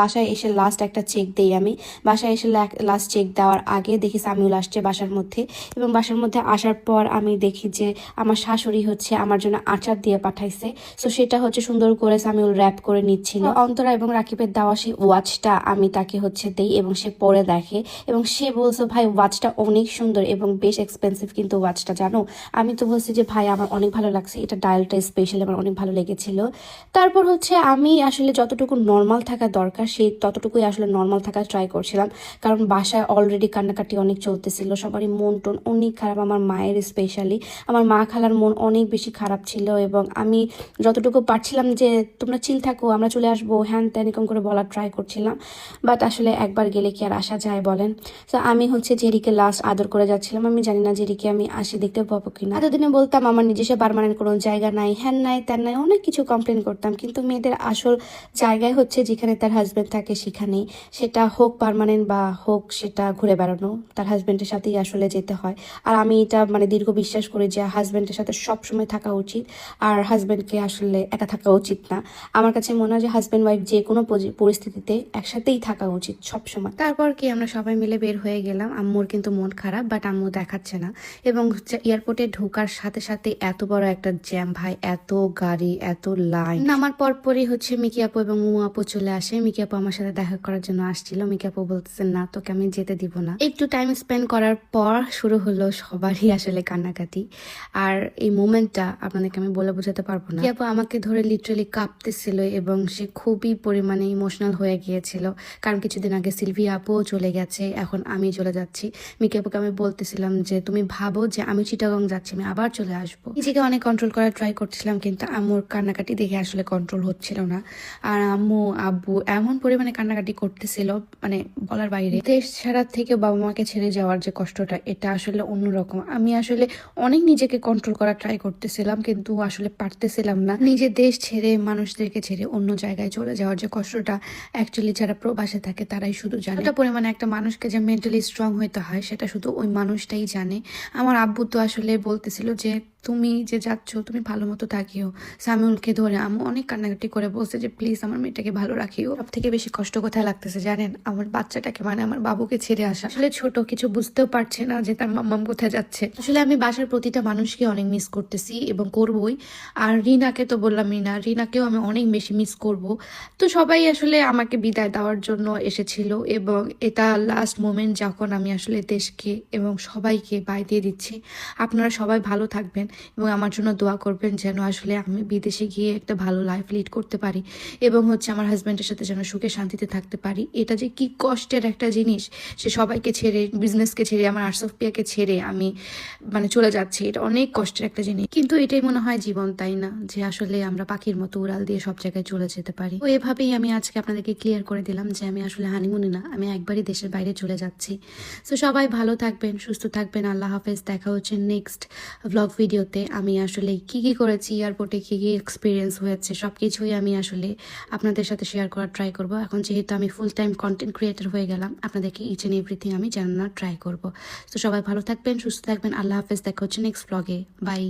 বাসায় এসে লাস্ট একটা চেক দেই আমি। বাসায় এসে লাস্ট চেক দেওয়ার আগে দেখি সামিউল আসছে বাসার মধ্যে এবং বাসার মধ্যে আসার পর আমি দেখি যে আমার শাশুড়ি হচ্ছে আমার জন্য আচার দিয়ে পাঠাইছে। সো সেটা হচ্ছে সুন্দর করে সামিউল র্যাপ করে নিচ্ছিল। অন্তরা এবং রাকিবের দেওয়া সেই ওয়াচটা আমি তাকে হচ্ছে দেই এবং সে পরে দেখে এবং সে বলছে ভাই ওয়াচটা অনেক সুন্দর এবং বেশ এক্সপেন্সিভ কিন্তু ওয়াচটা জানো? আমি তো বলছি যে ভাই আমার অনেক ভালো লাগছে। এটা ডায়ালটা স্পেশাল আমার অনেক ভালো লেগেছিল। তারপর হচ্ছে আমি আসলে যতটুকু নর্মাল থাকা দরকার সেই ততটুকুই আসলে নর্মাল থাকার ট্রাই করছিলাম। কারণ বাসায় অলরেডি কান্নাকাটি অনেক চলতেছিল, সবারই মন টন অনেক খারাপ, আমার মায়ের স্পেশালি আমার মা খালার মন অনেক বেশি খারাপ ছিল এবং আমি যতটুকু পারছিলাম যে, তোমরা চিল থাকো, আমরা চলে আসব, হ্যান ত্যান এরকম করে বলার ট্রাই করছিলাম। বাট আসলে একবার গেলে কি আর আসা যায় বলেন? তো আমি হচ্ছে জেরিকে লাস্ট আদর করে যাচ্ছিলাম। আমি জানি না জেরিকে আমি আসি দেখতে পাবো কিনা। এতদিনে বলতাম, আমার নিজস্ব পারমানেন্ট কোনো জায়গা নাই। হ্যান নাই, ত্যান নাই, অনেক কিছু কমপ্লেন করতাম। কিন্তু মেয়েদের আসল জায়গায় হচ্ছে যেখানে তার হাজবেন্ড থাকে সেখানেই সেটা হোক পারমানেন্ট বা হোক সেটা ঘুরে বেড়ানো তার হাজব্যান্ডের সাথেই আসলে যেতে হয়। আর আমি এটা মানে দীর্ঘ বিশ্বাস করি যে হাজব্যান্ডের সাথে সব সময় থাকা উচিত আর হাজবেন্ডকে আসলে একা থাকা উচিত না। আমার কাছে মনে হয় যে হাজব্যান্ড ওয়াইফ যে কোনো পরিস্থিতিতে একসাথেই থাকা উচিত সব সময় তারপর কি আমরা সবাই মিলে বের হয়ে গেলাম আম্মুর কিন্তু মন খারাপ বাট আম্মু দেখাচ্ছে না। এবং এয়ারপোর্টে ঢোকার সাথে সাথে এত বড় একটা জ্যাম ভাই এত গাড়ি এত লাইন নামার পর পরই হচ্ছে মিকি আপু এবং মু আপু চলে আসে মিকি আপু আমার সাথে দেখা করার জন্য আসছিল। মিকি আপু বলতেছেন না, তোকে আমি যেতে দিব না। একটু টাইম স্পেন্ড করার পর শুরু হলো সবারই আসলে কান্নাকাটি। আর এই মোমেন্টটা আপনাদেরকে আমি বলে বোঝাতে পারব না। মিকি আপু আমাকে ধরে লিটারালি কাঁপতেছিল এবং সে খুবই পরিমাণে ইমোশনাল হয়ে গিয়েছিল। কারণ কিছুদিন আগে সিলভিয়া আপুও চলে গেছে, এখন আমি চলে যাচ্ছি। মিকি আপুকে আমি বলতেছিলাম যে, তুমি ভাবো যে আমি চিটাগং যাচ্ছি, আমি আবার চলে আসব। নিজেকে অনেক কন্ট্রোল করার ট্রাই করছিলাম, কিন্তু আম্মুর কান্নাকাটি দেখে আসলে কন্ট্রোল হচ্ছিল না। আর আম্মু, আব্বু এমন পরিমাণে কান্নাকাটি করতেছিল মানে বলার বাইরে। দেশ ছাড়া থেকে বাবা মাকে ছেড়ে যাওয়ার যে কষ্টটা, এটা আসলে অন্যরকম। আমি আসলে অনেক নিজেকে কন্ট্রোল করার ট্রাই করতেছিলাম, কিন্তু আসলে পারতেছিলাম না। নিজের দেশ ছেড়ে, মানুষদেরকে ছেড়ে অন্য জায়গায় চলে যাওয়ার যে কষ্টটা অ্যাকচুয়ালি যারা প্রবাসে থাকে, তারাই শুধু জানে। একটা পরিমাণে একটা মানুষকে যে মেন্টালি স্ট্রং হইতে হয়, সেটা শুধু ওই মানুষটাই জানে। আমার আব্বু তো আসলে বলতেছিল যে তুমি যে যাচ্ছ, তুমি ভালো মতো থাকিও। সামিউলকে ধরে আমি অনেক কান্নাকাটি করে বলছে যে, প্লিজ আমার মেয়েটাকে ভালো রাখিও। সব থেকে বেশি কষ্ট কোথায় লাগতেছে জানেন? আমার বাচ্চাটাকে মানে আমার বাবুকে ছেড়ে আসা। আসলে ছোট, কিছু বুঝতেও পারছে না যে তার মাম্মাম কোথায় যাচ্ছে। আসলে আমি বাসার প্রতিটা মানুষকে অনেক মিস করতেছি এবং করবই। আর রিনাকে তো বললাম রিনা রিনাকেও আমি অনেক বেশি মিস করব। তো সবাই আসলে আমাকে বিদায় দেওয়ার জন্য এসেছিল এবং এটা লাস্ট মোমেন্ট যখন আমি আসলে দেশকে এবং সবাইকে বাই দিয়ে দিচ্ছি। আপনারা সবাই ভালো থাকবেন। এবং আমার জন্য দোয়া করবেন যেন আসলে আমি বিদেশে গিয়ে একটা ভালো লাইফ লিড করতে পারি এবং হচ্ছে আমার হাজব্যান্ডের সাথে যেন সুখে শান্তিতে থাকতে পারি। এটা যে কি কষ্টের একটা জিনিস সে সবাইকে ছেড়ে বিজনেসকে ছেড়ে, আমার আরসফপিয়াকে ছেড়ে আমি মানে চলে যাচ্ছি। এটা অনেক কষ্টের একটা জিনিস। কিন্তু এটাই মনে হয় জীবন, তাই না? যে আসলে আমরা পাখির মতো উড়াল দিয়ে সব জায়গায় চলে যেতে পারি। তো এভাবেই আমি আজকে আপনাদেরকে ক্লিয়ার করে দিলাম যে আমি আসলে হানিমুনে না, আমি একবারই দেশের বাইরে চলে যাচ্ছি। তো সবাই ভালো থাকবেন, সুস্থ থাকবেন। আল্লাহ হাফেজ। দেখা হচ্ছে নেক্সট ব্লগ ভিডিওতে আমি আসলে কি কি করেছি এয়ারপোর্টে কি কি এক্সপিরিয়েন্স হয়েছে সব কিছুই আমি আসলে আপনাদের সাথে শেয়ার করার ট্রাই করব। এখন যেহেতু আমি ফুল টাইম কন্টেন্ট ক্রিয়েটর হয়ে গেলাম, আপনাদেরকে ইচ এন্ড এভরিথিং আমি জানানোর ট্রাই করব। তো সবাই ভালো থাকবেন, সুস্থ থাকবেন, আল্লাহ হাফেজ, দেখা হচ্ছে নেক্সট ব্লগে বাই